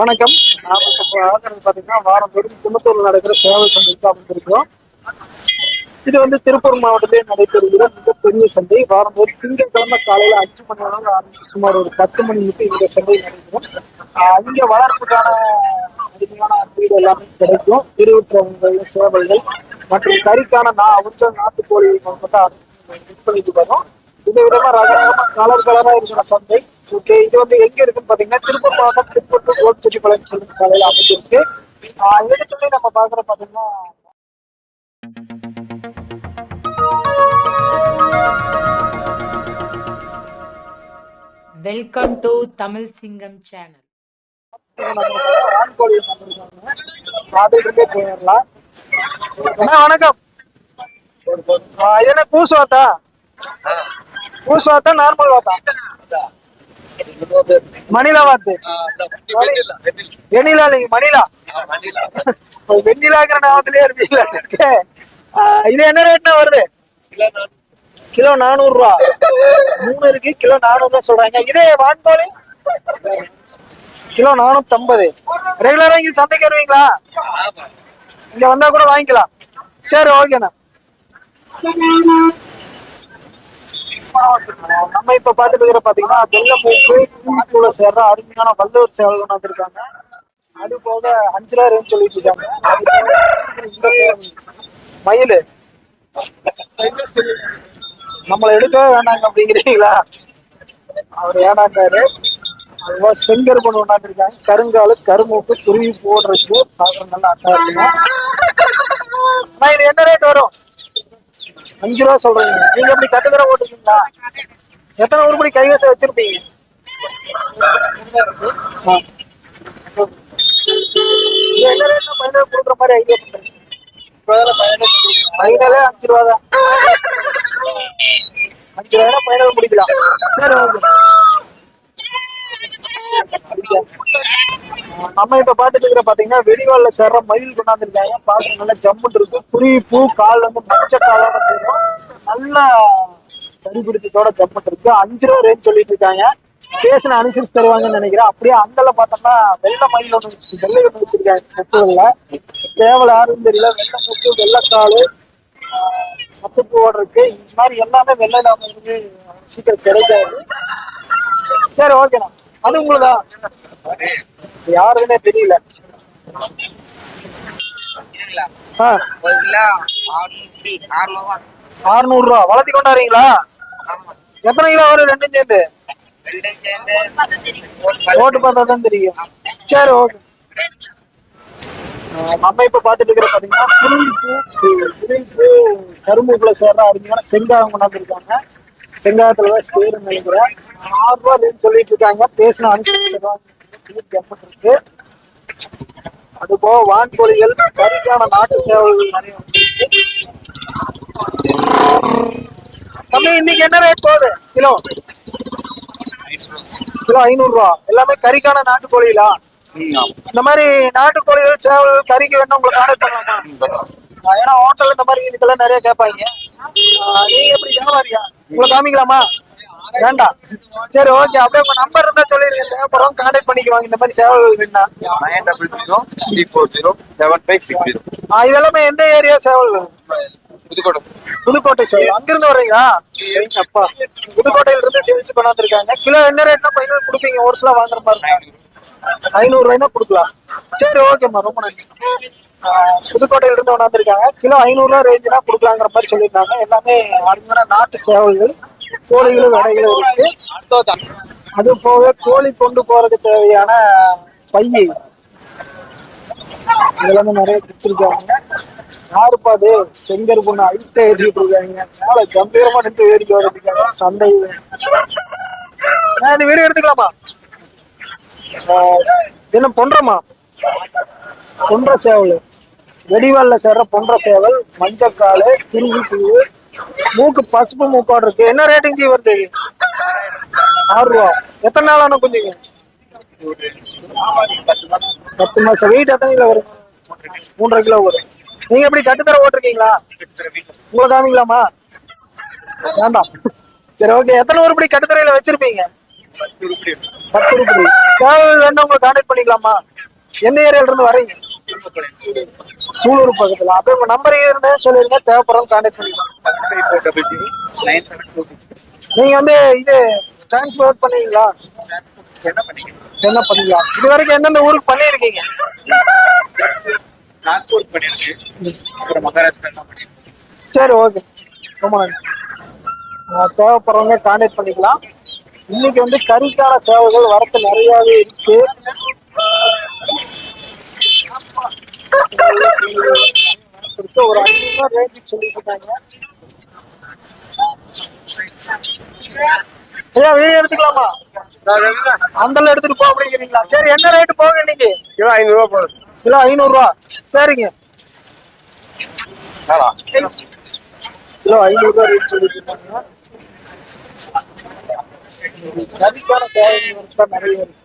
வணக்கம். நாம இப்ப பாத்தீங்கன்னா வாரந்தோறும் குன்னத்தூர்ல நடக்கிற சேவை சந்தைக்கு அமைந்திருக்கிறோம். இது வந்து திருப்பூர் மாவட்டத்திலே நடைபெறுகிற மிகப்பெரிய சந்தை. வாரந்தோறும் திங்கட்கிழமை காலையில அஞ்சு மணி அளவு ஆரம்பிச்சு சுமார் ஒரு பத்து மணி மட்டும் இந்த சந்தை நடைபெறும். இங்க வளர்ப்புக்கான அருமையான வீடு எல்லாமே கிடைக்கும். திருவுற்றவங்கள் சேவைகள் மற்றும் கறிக்கான நான் அவிச்ச நாட்டுக்கோழி மட்டும் விற்பனைக்கு வரும். இந்த விதமா ரகரகமா கலர் கலரா இருக்கிற சந்தை. ஓகே இது வந்து எங்க இருக்குன்னு பாத்தீங்கன்னா திருப்பூர் மாவட்டம் திருப்பூர் கோட்செட்டிப்பாளையம் செல்லும் சாலையில அமைஞ்சிருக்கு ஆஹ் எடுத்துட்டு நம்ம பாக்குற பாத்தீங்கன்னா வெல்கம் டு தமிழ் சிங்கம் சேனல் வணக்கம். என்ன பூசு வாத்தா பூசு வாத்தா நார்மல் வாத்தா மணிலா வாத்து. வெண்ணிலா இல்லைங்க மணிலா. வெண்ணிலாங்கிற நாமத்திலே இருப்பீங்களா இது என்ன ரேட்னா வருது? கிலோ நானூறு. ரூபா மூணு இருக்கு கிலோ நானூறு ரூபா சொல்றாங்க. இதே வான்கோழி? கிலோ நானூத்தி ஐம்பது ரெகுலரா இங்க சந்தைக்கு வருவீங்களா? இங்க வந்தா கூட வாங்கிக்கலாம். சரி ஓகேண்ணா. நம்ம இப்ப பாத்துட்டு பாத்தீங்கன்னா வெள்ளை மூக்கு சேர்ற அருமையான வல்லூர் சேவல் கொண்டு வந்திருக்காங்க அது போக அஞ்சு ரூபா ரேஞ்ச் சொல்லிட்டு இருக்காங்க. அது போக இந்த நம்மளை எடுக்கவே வேணாங்க அப்படிங்கிறீங்களா? அவர் ஏனாக்காரு அதுவா செங்கருமன் கொண்டாந்துருக்காங்க கருங்காலு கருமூக்கு குருவி போடுறதுக்கு பார்க்குற நல்லா அட்டகாசமா. அண்ணா இது என்ன ரேட் வரும்? அஞ்சு ரூபா சொல்றீங்க. நீங்க எப்படி கட்டுத்தர ஓட்டுறீங்களா எத்தனை உருப்படி கைவசம் வச்சிருப்பீங்க? ஆ. இது என்ன ரேட்னா ஃபைனல் கொடுக்குற மாதிரி ஐடியா பண்றீங்க. ஃபைனலே அஞ்சு ரூபா தான். அஞ்சு ரூபா ஃபைனல் முடிக்கலாம். சரி ஓகே. நம்ம இப்ப பாத்துட்டு இருக்கிற பாத்தீங்கன்னா வெடிவால்ல சேர்ற மயில் கொண்டாந்துருக்காங்க. பாக்க நல்லா ஜம்முன் இருக்கு. குருவி பூ கால் வந்து மஞ்ச காலோட சேரும் நல்ல கறிபிடித்தத்தோட ஜம்முன் இருக்கு. அஞ்சு ரூபா ரேஞ்ச் சொல்லிட்டு இருக்காங்க. பேசின அனுசரிச்சு தருவாங்கன்னு நினைக்கிறேன். அப்படியே அந்தல பார்த்தோம்னா வெள்ளை மயில் ஒண்ணு வெள்ளை ஒண்ணு வச்சிருக்காங்க முட்டுகள்ல சேவல் யாரும் தெரியல. வெள்ளை முட்டு வெள்ளக்காலு சத்துப்பு ஓடு இருக்கு இந்த மாதிரி எல்லாமே வெள்ளையில வந்து சீக்கிரம் கிடைக்காது. சரி ஓகேண்ணா அது உங்களுதா? யாருன்னே தெரியல. அறுநூறு ரூபா வளர்த்தி கொண்டாடுறீங்களா? எத்தனை கிலோ வரும்? ரெண்டும் சேர்ந்து? ஓட்டு பார்த்தா தான் தெரியும். சரி ஓகே. நம்ம இப்ப பாத்துட்டு இருக்கிற பாத்தீங்கன்னா புளிப்பு கரும்புக்குள்ள சேர்ற அருமையான செங்காயம் கொண்டாந்து இருக்காங்க செங்காயத்துல தான் சேரும் நினைக்கிறேன். ஆறு சொல்லிட்டு இருக்காங்க. பேசின இருக்கு. அது போக வான்கோழிகள் கறிக்கான நாட்டு சேவல்கள் நிறைய தம்பி இன்னைக்கு என்ன ரேட் போகுது? கிலோ? கிலோ ஐநூறு ரூபா எல்லாமே கறிக்கான நாட்டுக்கோழிகளா? இந்த மாதிரி நாட்டுக்கோழிகள் சேவல் கறிக்கு வேணும் உங்களுக்கு கான்டாக்ட் பண்ணலாமா? ஏன்னா ஹோட்டல் இந்த மாதிரி இதுக்கெல்லாம் நிறைய கேட்பாங்க. நீ நீங்க எப்படி வியாபாரியா? உங்களை காமிக்கலாமா? வேண்டாம் சரி ஓகே அப்படியே உங்க நம்பர் இருந்தா சொல்லிருங்க. தேவைப்படுறோம் கான்டாக்ட் பண்ணிக்குவாங்க. இந்த மாதிரி சேவல் வேணா nine double zero three four zero seven five six zero. இதெல்லாமே எந்த ஏரியா சேவல் புதுக்கோட்டை. புதுக்கோட்டை சேவல். அங்கிருந்து வர்றீங்களா? அப்பா. புதுக்கோட்டையில இருந்து சேல்ஸ் கொண்டாந்துருக்காங்க கிலோ என்ன ரேட்னா ஃபைனல் கொடுப்பீங்க? ஒரு சில வாங்குற மாதிரி? ஐநூறு ரூபாய்னா கொடுக்கலாம். சரி ஓகேம்மா ரொம்ப நன்றி. புதுக்கோட்டையில இருந்து கொண்டாந்துருக்காங்க கிலோ ஐநூறு ரூபா ரேஞ்சுனா கொடுக்கலாங்கிற மாதிரி சொல்லியிருந்தாங்க. எல்லாமே அருமையான நாட்டு சேவல்கள். கோழிகளும் விடைகளும் இருக்கு அது போக கோழி கொண்டு போறதுக்கு தேவையான பையை. இதெல்லாமே நிறைய வச்சிருக்காங்க யாருப்பா அது செங்கர் பொண்ணு ஐட்ட எழுதிட்டு இருக்காங்க. மேல கம்பீரமா நின்று வேடிக்கை வர்றதுக்காக சண்டை நான் இந்த வீடியோ எடுத்துக்கலாமா? என்ன பொன்றமா பொன்ற சேவல். வெடிவால்ல சேர்ற பொன்ற சேவல் மஞ்சக்கால் திரும்பி பூ மூக்கு பசுப்பு மூக்கோடு இருக்கு. என்ன ரேட்டிங் ஜி வருது? ஆறு ரூபா எத்தனை நாள் ஆனால் குஞ்சுங்க? பத்து மாசம். வெயிட் எத்தனை கிலோ வரும்? மூன்றரை கிலோ வரும். நீங்க எப்படி கட்டுத்தர ஓட்டிருக்கீங்களா? உங்களை காமிக்கலாமா? வேண்டாம். சரி ஓகே எத்தனை உருப்படி கட்டுத்தரையில வச்சிருப்பீங்க? பத்து ரூபாய் சேவல் வேணும் உங்களை கான்டாக்ட் பண்ணிக்கலாமா? எந்த ஏரியால இருந்து வரீங்க சூலூர் பக்கத்துல. அப்படியே உங்க நம்பர் இருந்தா சொல்லிருங்க. தேவைப்படுறது கான்டாக்ட் பண்ணிக்கலாம். நீங்க வந்து இது டிரான்ஸ்போர்ட் பண்ணுவீங்களா என்ன பண்ணிக்கலாம் இது வரைக்கும் எந்தெந்த ஊருக்கு பண்ணிருக்கீங்க டிரான்ஸ்போர்ட் பண்ணிருக்கு மகாராஷ்டிரா சரி ஓகே ரொம்ப நன்றி. தேவைப்படுறவங்க கான்டாக்ட் பண்ணிக்கலாம். இன்னைக்கு வந்து கறிக்கான சேவைகள் வரத்து நிறையாவே இருக்கு இருக்கு. ஒரு ஐநூறு ரூபாய் ரேஞ்சுக்கு சொல்லிட்டு இருக்காங்க ஐயா வீடியோ எடுத்துக்கலாமா? அந்தல எடுத்துட்டு போக அப்படிங்கிறீங்களா? சரி என்ன ரேட்டு போக இன்னைக்கு? கிலோ ஐநூறுரூவா போதும் கிலோ ஐநூறு ரூபா. சரிங்க. கிலோ ஐநூறு ரூபா ரேட் சொல்லிட்டு இருக்காங்க நிறைய இருக்கு சேவைகள் வரத்து கோழிகள் வந்து கம்மியாவே இருக்கு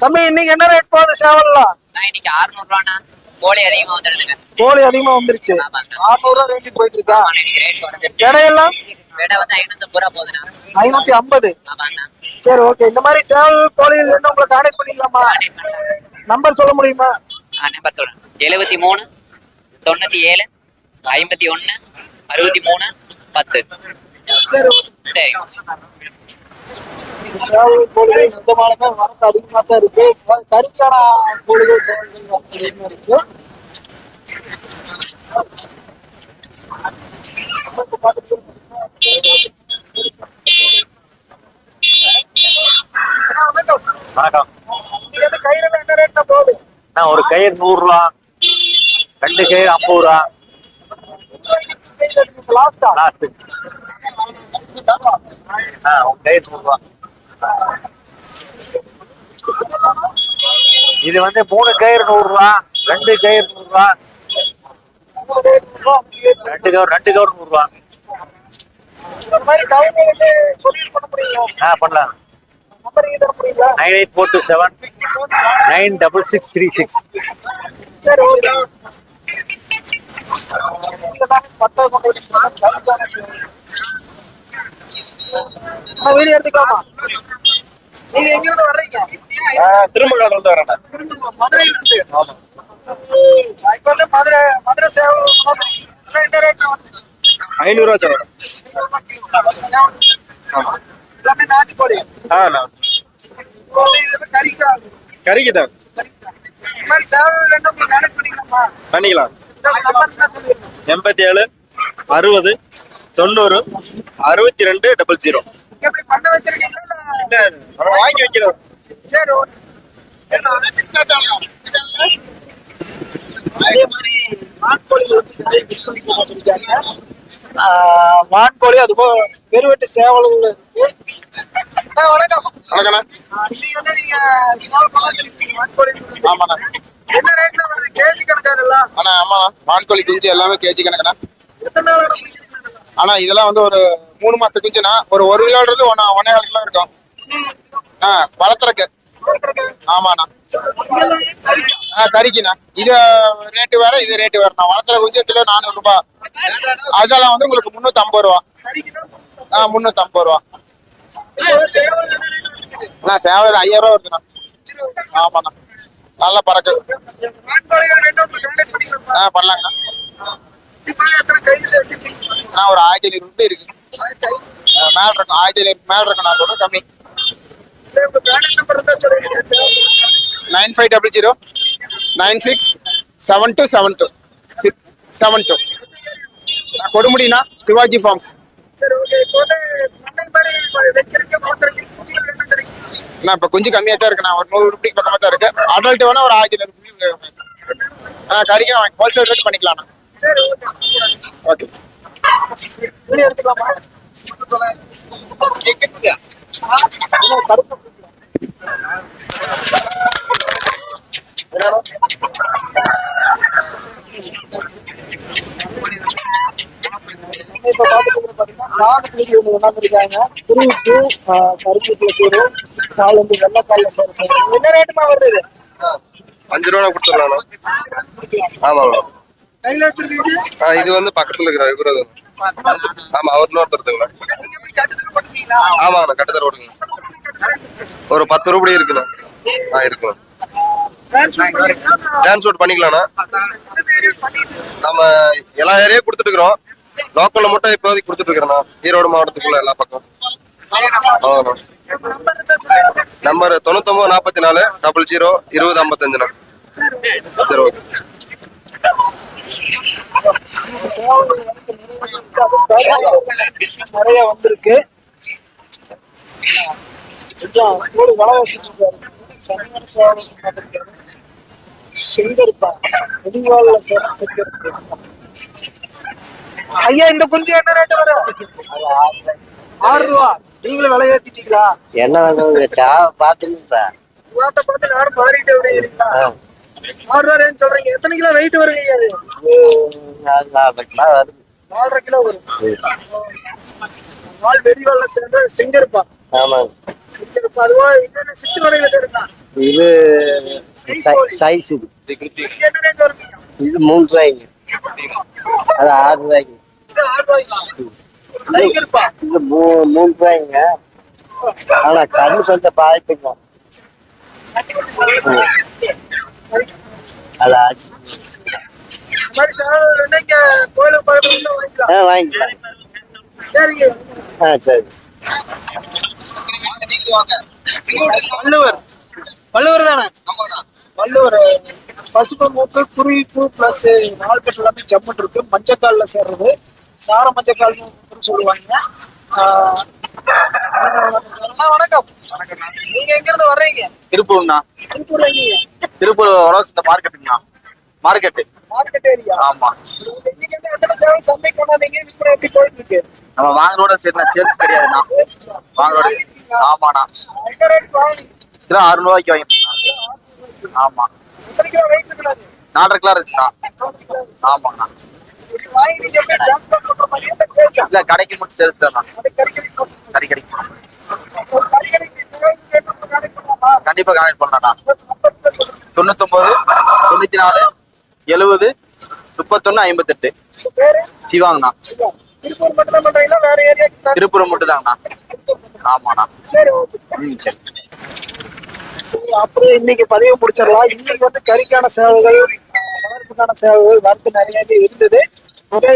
தம்பி இன்னைக்கு என்ன ரேட் போகுது சேவல்லாம் இன்னைக்கு அறுநூறு ரூபாண்ணா கோழி அதிகமா வந்துடுதுங்க. கோழி அதிகமா வந்துருச்சு. ஆறுநூறு ரூபா ரேஞ்சுக்கு போயிட்டு இருக்கா? ரேட் குறைஞ்சிருக்கு எடையெல்லாம் விலை வந்து ஐநூத்தம்பது ரூபா போகுதுண்ணா. ஐநூத்தி ஐம்பது. சரி ஓகே இந்த மாதிரி சேவல் கோழிகள் வேணும் உங்களை கான்டாக்ட் பண்ணிக்கலாமா? நம்பர் சொல்ல முடியுமா? நம்பர் சொல்றேன். எழுபத்தி மூணு தொண்ணூத்தி ஏழு ஐம்பத்தி ஒண்ணு அறுபத்தி மூணு பத்து. சரி சேவல் கோழிகள் நிஜமாலுமே வரத்து அதிகமா தான் இருக்கு. கறிக்கான கோழிகள் சேவல்கள் வரத்து அதிகமா இருக்கு. வணக்கம். கயிறுல என்ன ரேட்ல போகுது? நான் ஒரு கயிறு நூறுரூவா ரெண்டு கயிறு ஐம்பது ரூபா. லாஸ்டா ஆ கயிறு நூறுரூவா இது வந்து மூணு கயிறு நூறுரூவா ரெண்டு கயிறு நூறுரூவா. ரெண்டு கவர் ரெண்டு கவர் நூறுரூவா. ஆ பண்ணலாம். Nine eight four two seven nine double six three six சரி ஓகே இதெல்லாம் பட்டை கொண்டு வந்து சேவை, கறிக்கான சேவை. அண்ணா, வீடியோ எடுத்துக்கலாமா நீங்க எங்க இருந்து வர்றீங்க வந்து வரேன் மதுரையில இருந்து இப்ப வந்து மதுரை மதுரை சேவை ஐநூறுரூவா சொல்லுங்க ஐநூறு கிலோ. சேவை. எல்லாமே நாட்டுக்கோழி. ஆ இப்போ வந்து இதெல்லாம் கறிக்கா? கறிக்கு தான் கறிக்கா. இந்த மாதிரி சேவை உங்களுக்கு கனெக்ட் பண்ணிக்கலாமா. எண்பத்தி ஏழு அறுபது தொண்ணூறு அறுபத்தி ரெண்டு டபுள் ஜீரோ எப்படி பண்ண வச்சிருக்கீங்களா? இல்ல வாங்கி வைக்கிறோம். அதே மாதிரி வான்கோழி அதுபோல் பெருவெட்டு சேவல்கள் இருக்கு. அண்ணா, வணக்கம். வணக்கண்ணா. ஆஹ் இன்னைக்கு வந்து நீங்க சேவல் வான்கோழி ஆமாண்ணா. என்ன ரேட்ல வருது? கேஜி கணக்கா இதெல்லாம்? ஆனா ஆமாண்ணா. வான்கோழி குஞ்சு எல்லாமே கேஜி கணக்குண்ணா. எத்தனை இதெல்லாம்? ஆனா இதெல்லாம் வந்து ஒரு மூணு மாசத்து குஞ்சுனா ஒரு ஒரு கிலோன்றது ஒன்னா ஒன்னே கால் கிலோ இருக்கும். ஆ வளர்த்துறக்கு. ஆமாண்ணா? ஆ கறிக்குண்ணா. இது ரேட்டு வேற இது ரேட்டு வேறண்ணா. வளர்த்துற குஞ்சு கிலோ நானூறு ரூபாய். அதெல்லாம் வந்து உங்களுக்கு முந்நூத்தி ஐம்பது ரூபா. ஆ முந்நூத்தி ஐம்பது ரூபா அண்ணா சேவல் ஐயாயிரம் ரூபா வருதுண்ணா. ஆமாண்ணா. நல்லா பறக்கு. ஆ பண்ணலாங்க. நான் ஒரு ஆயிரத்தி ஐநூறு ரூபாய் இருக்கு. மேல இருக்கும் ஆயிரத்தி ஐநூறு மேல இருக்கும் நான் சொல்றேன் கம்மி. Nine five double zero nine six seven two seven two. Six seven two. கொடுமுடினா Shivaji farms சரி ஓகே இப்போ வந்து பண்ணை மாதிரி வைக்கிறதுக்கு வளர்க்குறதுக்கு குட்டிகள் என்ன அண்ணா இப்போ கொஞ்சம் கம்மியாக தான் இருக்குண்ணா ஒரு நூறு ரூபாய்க்கு பக்கமாக தான் இருக்கு. அடல்ட் வேணா ஒரு ஆயிரத்தி ஐநூறு ஆ கறிக்கு ஹோல்சேல் ரேட் பண்ணிக்கலாம்ண்ணா சரி ஓகே எடுத்துக்கலாமா இப்ப பாத்துட்டு பாத்தீங்கன்னா நாலு பிள்ளைங்க ஒன்று கொண்டாந்துருக்காங்க குருவிக்கு கருப்பு பிள்ளை கால் வந்து வெள்ளைக்கால்ல சேர சேரும் என்ன ரேட்டுமா வருது இது? அஞ்சு ரூபா கொடுத்துடலாம்ண்ணா. ஆமாங்க கையில வச்சிருக்கீங்க இது? வந்து பக்கத்துல இருக்கிற இவரது ஆமா அவர் பண்ணுவீங்களா ஆமாங்கண்ணா கட்டுத்தர ஓடுங்க ஒரு பத்து ரூபாய் இருக்குண்ணா. ஆ இருக்குண்ணா. டிரான்ஸ்போர்ட் பண்ணிக்கலாம்ண்ணா நம்ம எல்லா ஏரியா கொடுத்துட்டு இருக்கிறோம் லோக்கல்ல மட்டும் இப்போதைக்கு கொடுத்துட்டு இருக்கிறேண்ணா ஈரோடு மாவட்டத்துக்குள்ள எல்லா பக்கம் அவ்வளோண்ணா நம்பர் தொண்ணூத்தொம்பது நாற்பத்தி நாலு டபுள் ஜீரோ இருபது ஐம்பத்தஞ்சுண்ணா சரி ஓகே. நிறைய வந்திருக்கு. செங்கருப்பா முடிவாள ஐயா இந்த குஞ்சு என்ன ரேட்டு வரும்? ஆறு ரூபா. நீங்களும் விலை ஏத்திட்டீங்களா? என்ன வச்சா பாத்துக்கிட்டா உங்களாட்ட பார்த்து நானும் மாறிட்டு அப்படியே இருக்கா? ஆறு ரூபா ரேஞ்ச் சொல்றீங்க. எத்தனை கிலோ வெயிட் வருங்க ஐயா அது? வருது நாலரை கிலோ வரும். நாள் வெடிவாள்ல சேர்ந்த செங்கருப்பா. ஆமாங்க செங்கருப்பா. அதுவா இது என்ன சிட்டு வடையில சேர்ந்தா இது சைஸ் இது. என்ன ரேட் வருங்க இது மூணு ரூபாய்ங்க. அது ஆறு ரூபாய்ங்க. இது ஆறு ரூபாய்ங்களா? மூணு ரூபாய்ங்க ஆனா கண்ணு கொஞ்சம் பாதிப்புங்க. வாங்கிக்கலாம். சரிங்க. ஆ சரி. வள்ளுவர். வள்ளுவர் தானே? வள்ளுவர் பசுப்பு மூக்கு குறிப்பு பிளஸ் நாள்பட்டு எல்லாமே ஜம்முன் இருக்கு. மஞ்சக்கால்ல சேர்றது. சார மஞ்சக்கால்னு சொல்லுவாங்க. அண்ணா, வணக்கம். நீங்க எங்க இருந்து வர்றீங்க? திருப்பூர்ண்ணா. திருப்பூர்ல எங்கீங்க திருப்பூர் இந்த மார்க்கெட்டுங்கண்ணா. மார்க்கெட்டு. Market area? ஆமா. நீங்க வந்து எத்தனை சேவல் சந்தைக்கு கொண்டாந்தீங்க விற்பனை எப்படி போயிட்டு இருக்கு? நம்ம வாங்குறோட சரி சேல்ஸ் கிடையாதுண்ணா. வாங்குறோட ஆமாண்ணா. என்ன ரேட் வாங்குனீங்க கிலோ அறுநூறு ரூபாய்க்கு வாங்கிட்டு ஆமா எத்தனை கிலோ வெயிட் இருக்கிறாங்க நாலரை கிலோ இருக்குண்ணா. ஆமாண்ணா. இல்ல கடைக்கு மட்டும் சேல்ஸ் தான் கறி கடைக்கு கண்டிப்பா கனெக்ட் பண்ணலாமா கண்டிப்பா தொண்ணூத்தொன்பது தொண்ணூத்தி நாலு எழுபது முப்பத்தொன்னு ஐம்பத்தெட்டு. உங்க சிவாங்கண்ணா. திருப்பூர் மட்டும் வேற திருப்பூர் தாங்கண்ணா ஆமாண்ணா. சரி ஓகே ம் சரி. அப்படியே இன்னைக்கு பதிவு முடிச்சிடலாம். இன்னைக்கு வந்து கறிக்கான சேவைகள் வளர்ப்புக்கான சேவைகள் வரத்து நிறையவே இருந்தது.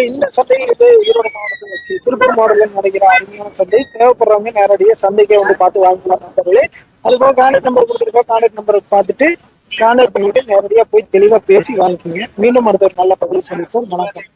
இந்த சந்தை வந்து ஈரோடு மாவட்டத்தில் வச்சு திருப்பூர் மாவட்டத்தில் நடக்கிற அருமையான சந்தை. தேவைப்படுறவங்க நேரடியாக சந்தைக்கே வந்து பார்த்து வாங்கிக்கலாம் நண்பர்களே. அது போக கான்டாக்ட் நம்பர் கொடுத்துருக்கோம். கான்டாக்ட் நம்பரை பார்த்துட்டு கான்டாக்ட் பண்ணிட்டு நேரடியாக போய் தெளிவாக பேசி வாங்கிக்கோங்க. மீண்டும் அடுத்த ஒரு நல்ல பகுதி சந்திப்போம். வணக்கம்.